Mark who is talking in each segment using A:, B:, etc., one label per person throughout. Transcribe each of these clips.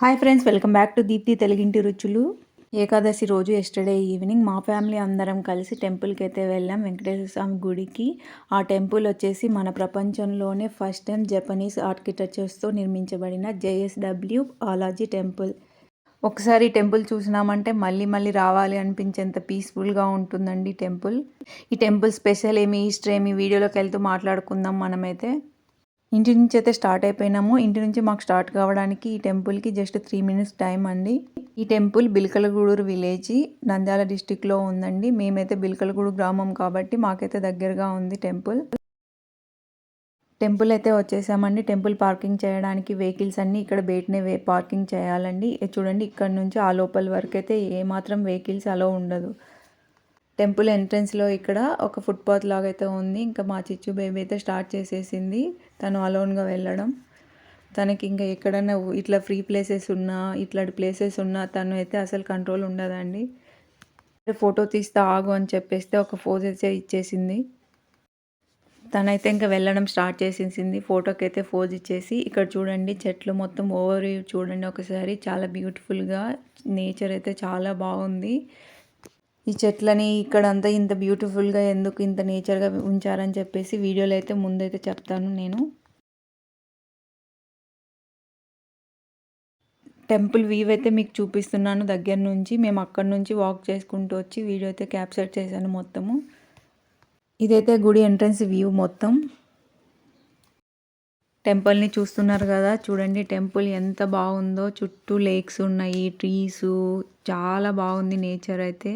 A: Hi friends welcome back to Deepthi తెలుగింటి రుచులు. ఏకాదశి రోజు ఎస్టర్డే ఈవినింగ్ మా ఫ్యామిలీ అందరం కలిసి టెంపుల్కి అయితే వెళ్ళాం వెంకటేశ్వర స్వామి గుడికి. ఆ టెంపుల్ వచ్చేసి మన ప్రపంచంలోనే ఫస్ట్ టైం జపనీస్ ఆర్కిటెక్చర్స్తో నిర్మించబడిన జేఎస్డబ్ల్యూ బాలాజీ టెంపుల్ ఒకసారి టెంపుల్ చూసినామంటే మళ్ళీ మళ్ళీ రావాలి అనిపించేంత పీస్ఫుల్గా ఉంటుందండి టెంపుల్ ఈ టెంపుల్ స్పెషల్ ఏమి ఈస్టర్ ఏమి వీడియోలోకి వెళ్తూ మాట్లాడుకుందాం మనమైతే. ఇంటి నుంచి అయితే స్టార్ట్ అయిపోయినాము. ఇంటి నుంచి మాకు స్టార్ట్ కావడానికి ఈ టెంపుల్కి జస్ట్ త్రీ మినిట్స్ టైం అండి. ఈ టెంపుల్ బిల్కలగూడూరు విలేజ్ నంద్యాల డిస్టిక్లో ఉందండి. మేమైతే బిల్కలగూడు గ్రామం కాబట్టి మాకైతే దగ్గరగా ఉంది టెంపుల్. టెంపుల్ అయితే వచ్చేసామండి. టెంపుల్ పార్కింగ్ చేయడానికి వెహికల్స్ అన్నీ ఇక్కడ బయటనే వే పార్కింగ్ చేయాలండి. చూడండి ఇక్కడ నుంచి ఆ లోపల వరకు అయితే ఏమాత్రం వెహికల్స్ అలో ఉండదు. టెంపుల్ ఎంట్రన్స్లో ఇక్కడ ఒక ఫుట్పాత్ లాగా అయితే ఉంది. ఇంకా మా చిచ్చు బేబీ అయితే స్టార్ట్ చేసేసింది తను అలోన్గా వెళ్ళడం. తనకి ఇంకా ఎక్కడైనా ఇట్లా ఫ్రీ ప్లేసెస్ ఉన్నా ఇట్లాంటి ప్లేసెస్ ఉన్నా తను అయితే అసలు కంట్రోల్ ఉండదండి. ఫోటో తీస్తే ఆగు అని చెప్పేస్తే ఒక ఫోజ్ అయితే ఇచ్చేసింది. తనైతే ఇంకా వెళ్ళడం స్టార్ట్ చేసేసింది. ఫోటోకి అయితే ఫోజ్ ఇచ్చేసి ఇక్కడ చూడండి చెట్లు మొత్తం ఓవర్ చూడండి ఒకసారి. చాలా బ్యూటిఫుల్గా నేచర్ అయితే చాలా బాగుంది. ఈ చెట్లని ఇక్కడ అంతా ఇంత బ్యూటిఫుల్గా ఎందుకు ఇంత నేచర్గా ఉంచారని చెప్పేసి వీడియోలో అయితే ముందైతే చెప్తాను నేను. టెంపుల్ వ్యూ అయితే మీకు చూపిస్తున్నాను దగ్గర నుంచి. మేము అక్కడ నుంచి వాక్ చేసుకుంటూ వచ్చి వీడియో అయితే క్యాప్చర్ చేశాను మొత్తము. ఇదైతే గుడి ఎంట్రన్స్ వ్యూ మొత్తం. టెంపుల్ని చూస్తున్నారు కదా చూడండి టెంపుల్ ఎంత బాగుందో. చుట్టూ లేక్స్ ఉన్నాయి ట్రీస్ చాలా బాగుంది నేచర్ అయితే.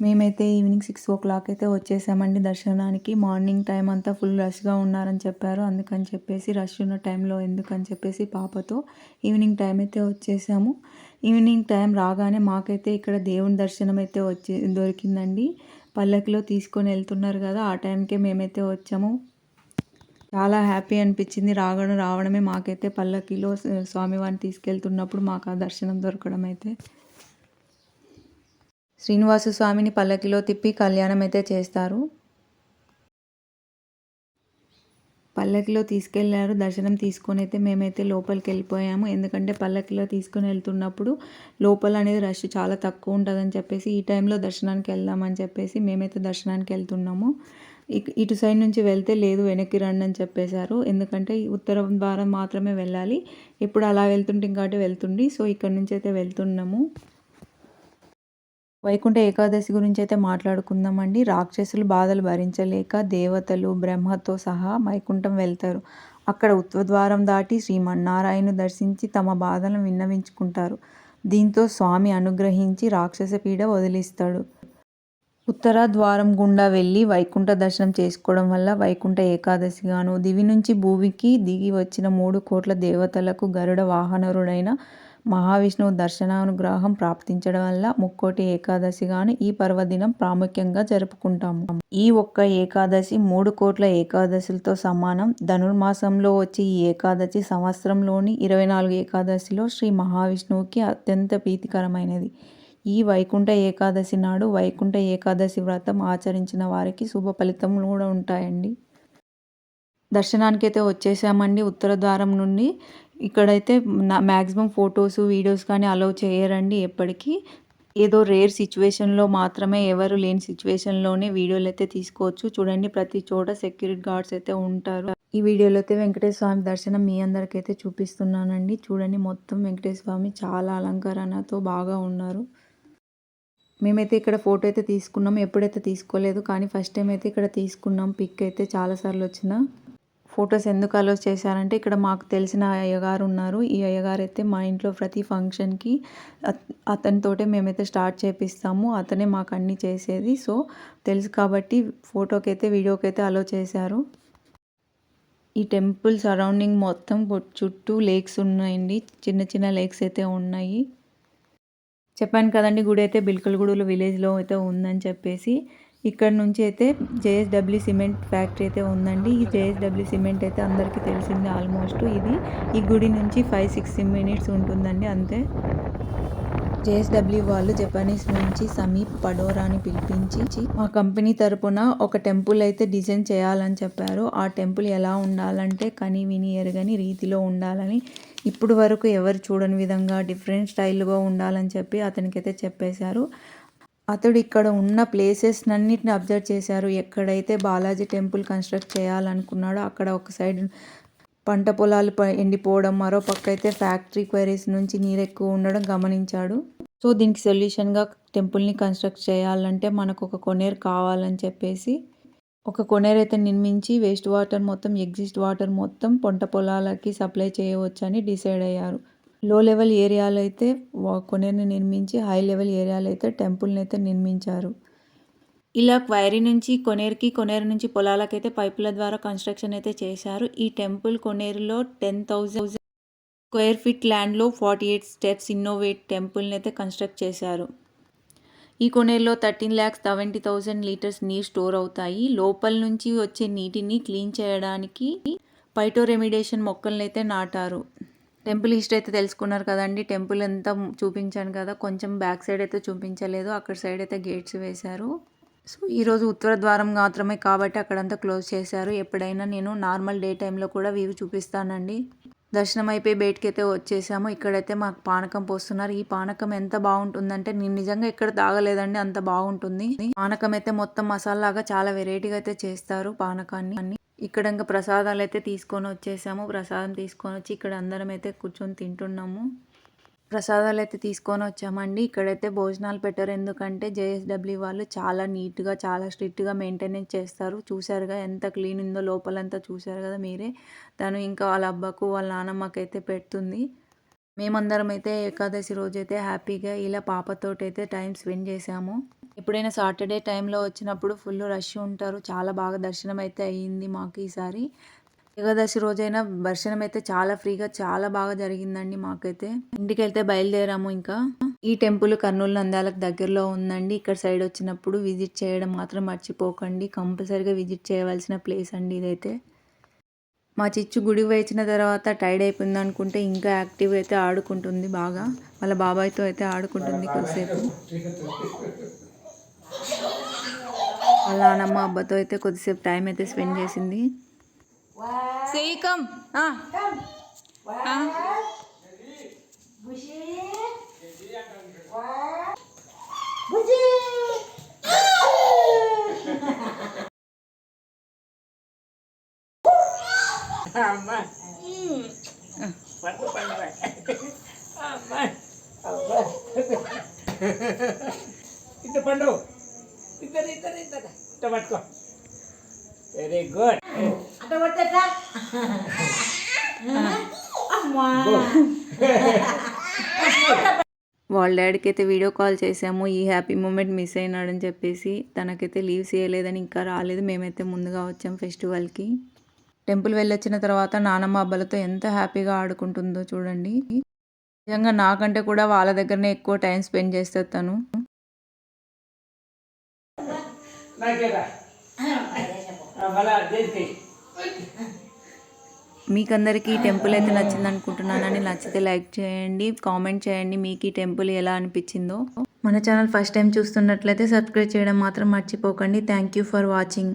A: మేమైతే ఈవినింగ్ సిక్స్ ఓ క్లాక్ అయితే వచ్చేసామండి దర్శనానికి. మార్నింగ్ టైం అంతా ఫుల్ రష్గా ఉన్నారని చెప్పారు. అందుకని చెప్పేసి రష్ ఉన్న టైంలో ఎందుకని చెప్పేసి పాపతో ఈవినింగ్ టైం అయితే వచ్చేసాము. ఈవినింగ్ టైం రాగానే మాకైతే ఇక్కడ దేవుని దర్శనం అయితే వచ్చే దొరికిందండి. పల్లకిలో తీసుకొని వెళ్తున్నారు కదా ఆ టైంకే మేమైతే వచ్చాము. చాలా హ్యాపీ అనిపించింది. రాగడం రావడమే మాకైతే పల్లకిలో స్వామివారిని తీసుకెళ్తున్నప్పుడు మాకు ఆ దర్శనం దొరకడం అయితే. శ్రీనివాస స్వామిని పల్లకిలో తిప్పి కళ్యాణం అయితే చేస్తారు. పల్లకిలో తీసుకెళ్ళారు. దర్శనం తీసుకొని అయితే మేమైతే లోపలికి వెళ్ళిపోయాము ఎందుకంటే పల్లకిలో తీసుకొని వెళ్తున్నప్పుడు లోపల అనేది రష్ చాలా తక్కువ ఉంటుందని చెప్పేసి ఈ టైంలో దర్శనానికి వెళ్దామని చెప్పేసి మేమైతే దర్శనానికి వెళ్తున్నాము. ఇటు సైడ్ నుంచి వెళ్తే లేదు వెనక్కి రండి అని చెప్పేశారు. ఎందుకంటే ఉత్తర ద్వారం మాత్రమే వెళ్ళాలి. ఇప్పుడు అలా వెళ్తుంటే ఇంకాటి వెళ్తుండి సో ఇక్కడ నుంచి అయితే వెళ్తున్నాము. వైకుంఠ ఏకాదశి గురించి అయితే మాట్లాడుకుందామండి. రాక్షసులు బాధలు భరించలేక దేవతలు బ్రహ్మతో సహా వైకుంఠం వెళ్తారు. అక్కడ ఉత్వద్వారం దాటి శ్రీమన్నారాయణను దర్శించి తమ బాధలను విన్నవించుకుంటారు. దీంతో స్వామి అనుగ్రహించి రాక్షస పీడ వదిలిస్తాడు. ఉత్తర ద్వారం గుండా వెళ్ళి వైకుంఠ దర్శనం చేసుకోవడం వల్ల వైకుంఠ ఏకాదశిగాను దివి నుంచి భూమికి దిగి వచ్చిన మూడు కోట్ల దేవతలకు గరుడ వాహనరుడైన మహావిష్ణువు దర్శనానుగ్రహం ప్రాప్తించడం వల్ల ముక్కోటి ఏకాదశిగాను ఈ పర్వదినం ప్రాముఖ్యంగా జరుపుకుంటాము. ఈ ఒక్క ఏకాదశి మూడు కోట్ల ఏకాదశులతో సమానం. ధనుర్మాసంలో వచ్చే ఈ ఏకాదశి సంవత్సరంలోని ఇరవై నాలుగు ఏకాదశిలో శ్రీ మహావిష్ణువుకి అత్యంత ప్రీతికరమైనది. ఈ వైకుంఠ ఏకాదశి నాడు వైకుంఠ ఏకాదశి వ్రతం ఆచరించిన వారికి శుభ ఫలితం కూడా ఉంటాయండి. దర్శనానికైతే వచ్చేసామండి. ఉత్తర ద్వారం నుండి ఇక్కడైతే మ్యాక్సిమం ఫొటోస్ వీడియోస్ కానీ అలౌ చేయరండి ఎప్పటికీ. ఏదో రేర్ సిచ్యువేషన్లో మాత్రమే ఎవరు లేని సిచ్యువేషన్లోనే వీడియోలు అయితే తీసుకోవచ్చు. చూడండి ప్రతి చోట సెక్యూరిటీ గార్డ్స్ అయితే ఉంటారు. ఈ వీడియోలో అయితే వెంకటేశ్వర స్వామి దర్శనం మీ అందరికైతే చూపిస్తున్నానండి. చూడండి మొత్తం వెంకటేశ్వర స్వామి చాలా అలంకరణతో బాగా ఉన్నారు. మేమైతే ఇక్కడ ఫోటో అయితే తీసుకున్నాం. ఎప్పుడైతే తీసుకోలేదు కానీ ఫస్ట్ టైం అయితే ఇక్కడ తీసుకున్నాం. పిక్ అయితే చాలాసార్లు వచ్చిన. ఫొటోస్ ఎందుకు అలో చేశారంటే ఇక్కడ మాకు తెలిసిన అయ్యగారు ఉన్నారు. ఈ అయ్యగారు అయితే మా ఇంట్లో ప్రతి ఫంక్షన్కి అతనితోటే మేమైతే స్టార్ట్ చేపిస్తాము. అతనే మాకు అన్నీ చేసేది. సో తెలుసు కాబట్టి ఫోటోకైతే వీడియోకైతే అలో చేశారు. ఈ టెంపుల్ సరౌండింగ్ మొత్తం చుట్టూ లేక్స్ ఉన్నాయండి. చిన్న చిన్న లేక్స్ అయితే ఉన్నాయి. చెప్పాను కదండి గుడి అయితే బిల్కల్గూడలో విలేజ్లో అయితే ఉందని చెప్పేసి. ఇక్కడ నుంచి అయితే జేఎస్డబ్ల్యూ సిమెంట్ ఫ్యాక్టరీ అయితే ఉందండి. ఈ జేఎస్డబ్ల్యూ సిమెంట్ అయితే అందరికీ తెలిసింది ఆల్మోస్ట్. ఇది ఈ గుడి నుంచి ఫైవ్ సిక్స్ మినిట్స్ ఉంటుందండి అంతే. జేఎస్డబ్ల్యూ వాళ్ళు జపనీస్ నుంచి సమీప్ పడోరాని పిలిపించి మా కంపెనీ తరపున ఒక టెంపుల్ అయితే డిజైన్ చేయాలని చెప్పారు. ఆ టెంపుల్ ఎలా ఉండాలంటే కని విని ఎరగని రీతిలో ఉండాలని ఇప్పుడు వరకు ఎవరు చూడని విధంగా డిఫరెంట్ స్టైల్గా ఉండాలని చెప్పి అతనికైతే చెప్పేశారు. అతడు ఇక్కడ ఉన్న ప్లేసెస్ అన్నిటిని అబ్జర్వ్ చేశారు. ఎక్కడైతే బాలాజీ టెంపుల్ కన్స్ట్రక్ట్ చేయాలనుకున్నాడో అక్కడ ఒక సైడ్ పంట పొలాలు ఎండిపోవడం మరో పక్క అయితే ఫ్యాక్టరీ క్వైరీస్ నుంచి నీరు ఎక్కువ ఉండడం గమనించాడు. సో దీనికి సొల్యూషన్గా టెంపుల్ని కన్స్ట్రక్ట్ చేయాలంటే మనకు ఒక కొనేరు కావాలని చెప్పేసి ఒక కొనేరు అయితే నిర్మించి వేస్ట్ వాటర్ మొత్తం ఎగ్జిస్ట్ వాటర్ మొత్తం పంట పొలాలకి సప్లై చేయవచ్చని డిసైడ్ అయ్యారు. లో లెవెల్ ఏరియాలో అయితే వా- నిర్మించి హై లెవెల్ ఏరియాలో అయితే టెంపుల్ని అయితే నిర్మించారు. ఇలా క్వైరీ నుంచి కొనేరుకి కొనేరు నుంచి పొలాలకైతే పైపుల ద్వారా కన్స్ట్రక్షన్ అయితే చేశారు. ఈ టెంపుల్ కొనేరులో టెన్ థౌజండ్ స్క్వేర్ ఫీట్ ల్యాండ్లో ఫార్టీ ఎయిట్ స్టెప్స్ ఇన్నోవేట్ టెంపుల్ని అయితే కన్స్ట్రక్ట్ చేశారు. ఈ కొనేరులో thirteen lakhs seventy thousand litres నీరు స్టోర్ అవుతాయి. లోపల నుంచి వచ్చే నీటిని క్లీన్ చేయడానికి పైటో రెమిడేషన్ మొక్కల్ని అయితే నాటారు. టెంపుల్ హిస్టరీ అయితే తెలుసుకున్నారు కదండి. టెంపుల్ అంతా చూపించాను కదా. కొంచెం బ్యాక్ సైడ్ అయితే చూపించలేదు. అక్కడ సైడ్ అయితే గేట్స్ వేశారు. సో ఈరోజు ఉత్తర ద్వారం మాత్రమే కాబట్టి అక్కడంతా క్లోజ్ చేశారు. ఎప్పుడైనా నేను నార్మల్ డే టైంలో కూడా వ్యూ చూపిస్తానండి. దర్శనం అయిపోయి బయటికి అయితే వచ్చేసాము. ఇక్కడైతే మాకు పానకం పోస్తున్నారు. ఈ పానకం ఎంత బాగుంటుందంటే నేను నిజంగా ఇక్కడ తాగలేదండి. అంత బాగుంటుంది. పానకం అయితే మొత్తం మసాలాగా చాలా వెరైటీగా అయితే చేస్తారు పానకాన్ని. అన్ని ఇక్కడ ఇంకా ప్రసాదాలు అయితే తీసుకొని వచ్చేసాము ప్రసాదం తీసుకొని వచ్చి ఇక్కడ అందరం అయితే కూర్చొని తింటున్నాము. ప్రసాదాలు అయితే తీసుకొని వచ్చామండి ఇక్కడైతే భోజనాలు పెట్టారు. ఎందుకంటే జేఎస్డబ్ల్యూ వాళ్ళు చాలా నీట్గా చాలా స్ట్రిక్ట్గా మెయింటెనెన్స్ చేస్తారు. చూసారుగా ఎంత క్లీన్ ఉందో లోపలంతా చూశారు కదా మీరే. తను ఇంకా వాళ్ళ అబ్బకు వాళ్ళ నాన్నమ్మకైతే పెడుతుంది. మేమందరం అయితే ఏకాదశి రోజు అయితే హ్యాపీగా ఇలా పాపతోటైతే టైం స్పెండ్ చేసాము ఎప్పుడైనా సాటర్డే టైంలో వచ్చినప్పుడు ఫుల్ రష్ ఉంటారు. చాలా బాగా దర్శనం అయితే అయ్యింది మాకు ఈసారి. ఏకాదశి రోజైనా దర్శనం అయితే చాలా ఫ్రీగా చాలా బాగా జరిగిందండి మాకైతే. ఇంటికి వెళ్తే బయలుదేరాము ఇంకా. ఈ టెంపుల్ కర్నూలు నంద్యాలకు దగ్గరలో ఉందండి. ఇక్కడ సైడ్ వచ్చినప్పుడు విజిట్ చేయడం మాత్రం మర్చిపోకండి. కంపల్సరీగా విజిట్ చేయవలసిన ప్లేస్ అండి ఇదైతే. మా చిచ్చు గుడి వేచిన తర్వాత టైర్డ్ అయిపోయింది అనుకుంటే ఇంకా యాక్టివ్ అయితే ఆడుకుంటుంది బాగా. వాళ్ళ బాబాయ్తో అయితే ఆడుకుంటుంది కొద్దిసేపు వాళ్ళ నాన్నమ్మ అబ్బతో అయితే కొద్దిసేపు టైం అయితే స్పెండ్ చేసింది. సేకం
B: అమ్మా. పండు. ఇద్దరు ఇద్దరు ఇద్దరు. ఇంత పట్టుకో. వెరీ గుడ్
A: వాళ్ళ డాడీకి అయితే వీడియో కాల్ చేసాము ఈ హ్యాపీ మూమెంట్ మిస్ అయినాడని చెప్పేసి తనకైతే లీవ్స్ ఇవ్వలేదని ఇంకా రాలేదు. మేమైతే ముందుగా వచ్చాం ఫెస్టివల్కి. టెంపుల్ వెళ్ళొచ్చిన తర్వాత నానమ్మ అబ్బలతో ఎంత హ్యాపీగా ఆడుకుంటుందో చూడండి. నిజంగా నాకంటే కూడా వాళ్ళ దగ్గరనే ఎక్కువ టైం స్పెండ్ చేస్తుంది తను
B: మీకు మళ్ళా దేనికి?
A: మీకందరికీ ఈ టెంపుల్ అయితే నచ్చింది అనుకుంటున్నానని నచ్చితే లైక్ చేయండి కామెంట్ చేయండి మీకు ఈ టెంపుల్ ఎలా అనిపించిందో. మన ఛానల్ ఫస్ట్ టైం చూస్తున్నట్లయితే సబ్స్క్రైబ్ చేయడం మాత్రం మర్చిపోకండి. Thank you for watching.